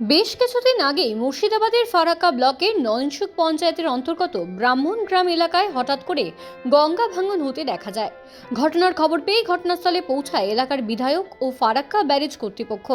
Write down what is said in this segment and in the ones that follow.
বেশ কিছুদিন আগেই মুর্শিদাবাদের ফারাক্কা ব্লকের নয়নসুক পঞ্চায়েতের অন্তর্গত ব্রাহ্মণ গ্রাম এলাকায় হঠাৎ করে গঙ্গা ভাঙন হতে দেখা যায়। ঘটনার খবর পেয়ে ঘটনাস্থলে পৌঁছায় এলাকার বিধায়ক ও ফারাক্কা ব্যারেজ কর্তৃপক্ষ।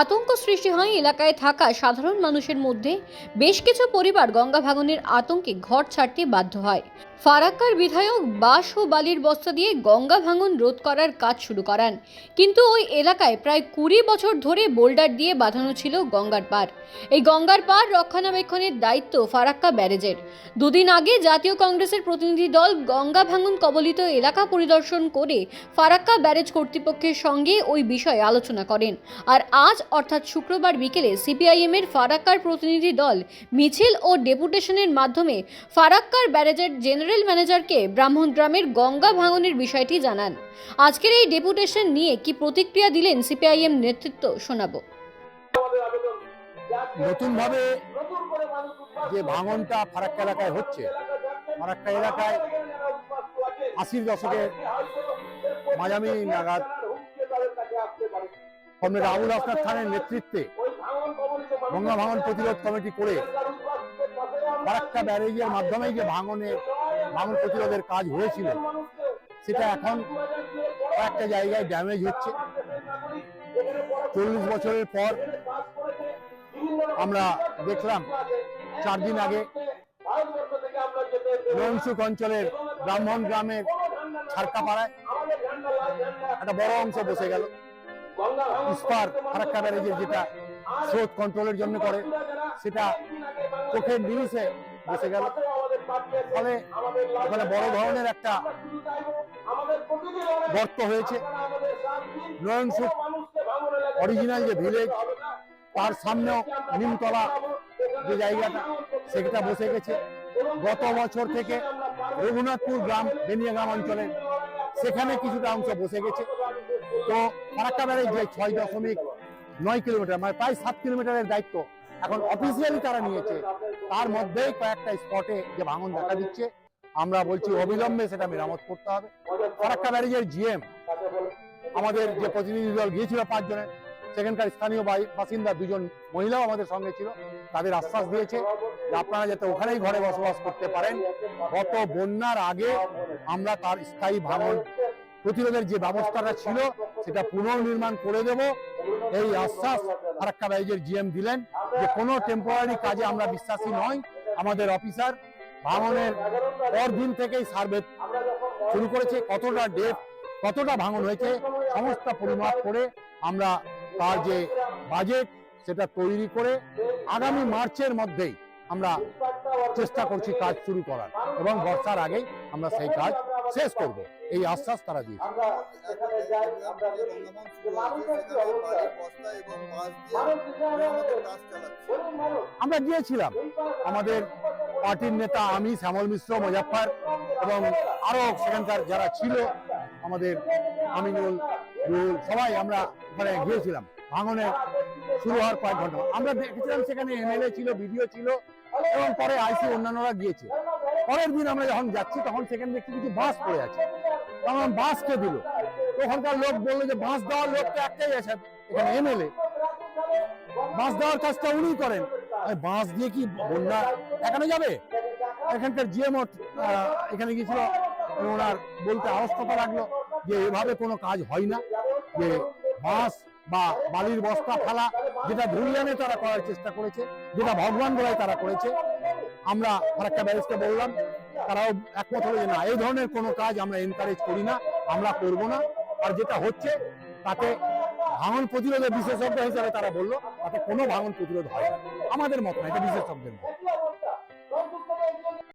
আতঙ্ক সৃষ্টি হয় এলাকায় থাকা সাধারণ মানুষের মধ্যে। বেশ কিছু পরিবার গঙ্গা ভাঙনের আতঙ্কে ঘর ছাড়তে বাধ্য হয়। ফারাক্কার বিধায়ক বাঁশ ও বালির বস্তা দিয়ে গঙ্গা ভাঙন রোধ করার কাজ শুরু করান। কিন্তু ওই এলাকায় প্রায় কুড়ি বছর ধরে বোল্ডার দিয়ে বাঁধানো ছিল গঙ্গার পার এই গঙ্গার পার রক্ষণাবেক্ষণের দায়িত্ব ফারাক্কা ব্যারেজের। দুদিন আগে জাতীয় কংগ্রেসের প্রতিনিধি দল গঙ্গা ভাঙন কবলিত এলাকা পরিদর্শন করে ফারাক্কা ব্যারেজ কর্তৃপক্ষের সঙ্গে ওই বিষয়ে আলোচনা করেন। আর আজ, অর্থাৎ শুক্রবার বিকেলে সিপিআইএমের ফারাক্কার প্রতিনিধি দল মিছিল ও ডেপুটেশনের মাধ্যমে ফারাক্কার ব্যারেজের জেনারেল ম্যানেজারকে ব্রাহ্মণগ্রামের গঙ্গা ভাঙনের বিষয়টি জানান। আজকের এই ডেপুটেশন নিয়ে কি প্রতিক্রিয়া দিলেন সিপিআইএম নেতৃত্ব, শোনাবো। নতুনভাবে যে ভাঙনটা ফারাক্কা এলাকায় হচ্ছে, ফারাক্কা এলাকায় আশির দশকের মাঝামি নাগাদ কমরেড আবুল হাসনার খানের নেতৃত্বে গঙ্গা ভাঙন প্রতিরোধ কমিটি করে ফারাক্কা ব্যারেজের মাধ্যমে যে ভাঙনের ভাঙন প্রতিরোধের কাজ হয়েছিল। সেটা এখন কয়েকটা জায়গায় ড্যামেজ হচ্ছে। চল্লিশ বছরের পর আমরা দেখলাম, চার দিন আগে নয়নসুক অঞ্চলের ব্রাহ্মণ গ্রামের ছাড়কাপাড়ায় একটা বড় অংশ বসে গেল। ইস্পার ফারাক্কা ব্যারেজের যেটা স্রোত কন্ট্রোলের জন্য করে, সেটা চোখের নিমিষে বসে গেল। ফলে ওখানে বড় ধরনের একটা গর্ত হয়েছে। অরিজিনাল যে ভিলেজ তার সামনেও নিমতলা যে জায়গাটা, সেটা বসে গেছে। গত বছর থেকে রঘুনাথপুর গ্রাম বেনিয়া গ্রাম অঞ্চলে সেখানে কিছুটা অংশ বসে গেছে। তো ফারাক্কা ব্যারেজ যে ছয় দশমিক নয় কিলোমিটার মানে প্রায় সাত কিলোমিটারের দায়িত্ব এখন অফিসিয়ালি তারা নিয়েছে। তার মধ্যেই কয়েকটা স্পটে যে ভাঙন দেখা দিচ্ছে। আমরা বলছি অবিলম্বে সেটা মেরামত করতে হবে। ফারাক্কা ব্যারেজের জিএম, আমাদের যে প্রতিনিধি দল গিয়েছিল পাঁচজনের, সেখানকার স্থানীয় বাসিন্দা দুজন মহিলাও আমাদের সঙ্গে ছিল, তাদের আশ্বাস দিয়েছে যে আপনারা যাতে ওখানেই ঘরে বসবাস করতে পারেন। গত বন্যার আগে আমরা তার স্থায়ী ভাঙন প্রতিরোধের যে ব্যবস্থাটা ছিল, সেটা পুনর্নির্মাণ করে দেব। এই আশ্বাস ফারাক্কা ব্যারেজের জিএম দিলেন। যে কোনো টেম্পোরারি কাজে আমরা বিশ্বাসী নয় আমাদের অফিসার ভাঙনের পর দিন থেকেই সার্ভে শুরু করেছে, কতটা ডেপ কতটা ভাঙন হয়েছে, সমস্ত পরিমাপ করে আমরা তার যে বাজেট সেটা তৈরি করে আগামী মার্চের মধ্যেই আমরা চেষ্টা করছি কাজ শুরু করার এবং বর্ষার আগেই আমরা সেই কাজ শেষ করব। এই আশ্বাস তারা দিয়েছে। আমরা গিয়েছিলাম। আমাদের পার্টির নেতা আমি শ্যামল মিশ্র মুজাফফর এবং আরও সেখানকার যারা ছিল আমাদের আমিনুল রুল সবাই আমরা ওখানে গিয়েছিলাম। ভাঙনে শুরু হওয়ার কয়েক ঘণ্টা। আমরা দেখেছিলাম সেখানে এমএলএ ছিল বিডিও ছিল এবং পরে আইসি অন্যান্যরা গিয়েছে। পরের দিন আমরা যখন যাচ্ছি, তখন সেখানে দেখছি কিছু বাস পড়ে আছে। তখন বাস কে দিল? ওখানকার লোক বলল যে, বাস দেওয়ার লোক তো একটাই আছে। এখানে এমএলএ। বাস দেওয়ার কাজটা উনি করেন। বাস দিয়ে কি বন্যা এখানে যাবে? এখানকার জিএমও এখানে গিয়েছিল, ওনার বলতে আবস্থা লাগল যে, এভাবে কোনো কাজ হয় না। যে বাঁশ বা বালির বস্তা ফেলা যেটা ধুলিয়ানে তারা করার চেষ্টা করেছে, যেটা ভগবান বলায় তারা করেছে আমরা ফারাক্কা ব্যারেজকে বললাম, তারাও একমত হলো যে না, এই ধরনের কোনো কাজ আমরা এনকারেজ করি না, আমরা করব না। আর যেটা হচ্ছে, তাতে ভাঙন প্রতিরোধের বিশেষজ্ঞ হিসাবে তারা বলল, তাতে কোনো ভাঙন প্রতিরোধ হয় আমাদের মত না, এটা বিশেষজ্ঞের মত।